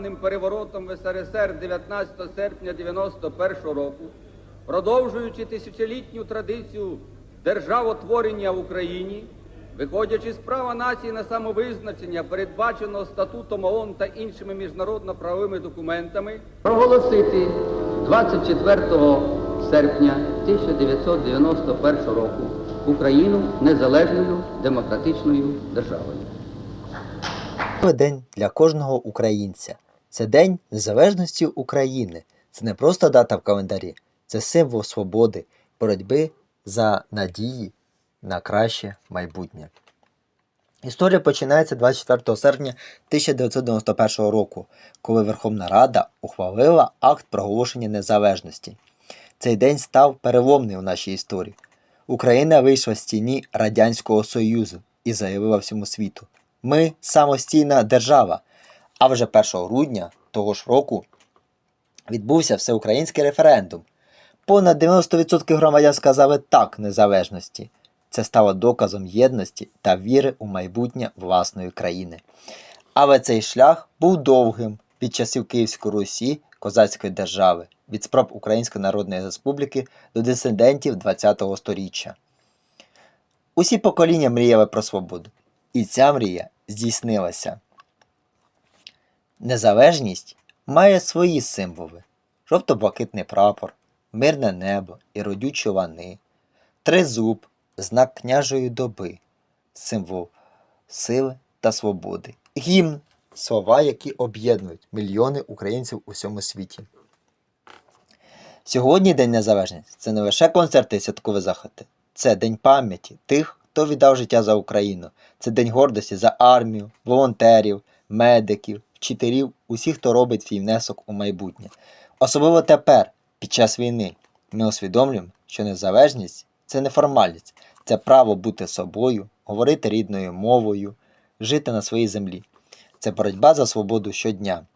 державним переворотом в СРСР 19 серпня 91 року, продовжуючи тисячолітню традицію державотворення в Україні, виходячи з права нації на самовизначення, передбаченого статутом ООН та іншими міжнародно-правовими документами, проголосити 24 серпня 1991 року Україну незалежною демократичною державою. День для кожного українця. Це День Незалежності України. Це не просто дата в календарі, це символ свободи, боротьби за надії на краще майбутнє. Історія починається 24 серпня 1991 року, коли Верховна Рада ухвалила акт проголошення незалежності. Цей день став переломним у нашій історії. Україна вийшла з тіні Радянського Союзу і заявила всьому світу: ми самостійна держава. А вже 1 грудня того ж року відбувся всеукраїнський референдум. Понад 90% громадян сказали так незалежності. Це стало доказом єдності та віри у майбутнє власної країни. Але цей шлях був довгим від часів Київської Русі, козацької держави, від спроб Української Народної Республіки до дисидентів ХХ століття. Усі покоління мріяли про свободу, і ця мрія здійснилася. Незалежність має свої символи: жовто-блакитний прапор, мирне небо і родючі лани, тризуб, знак княжої доби, символ сили та свободи, гімн слова, які об'єднують мільйони українців у всьому світі. Сьогодні День Незалежності це не лише концерти і святкові заходи, це День пам'яті тих, хто віддав життя за Україну. Це День гордості за армію, волонтерів, медиків, вчителів, усіх, хто робить свій внесок у майбутнє. Особливо тепер, під час війни, ми усвідомлюємо, що незалежність це не формальність, це право бути собою, говорити рідною мовою, жити на своїй землі. Це боротьба за свободу щодня.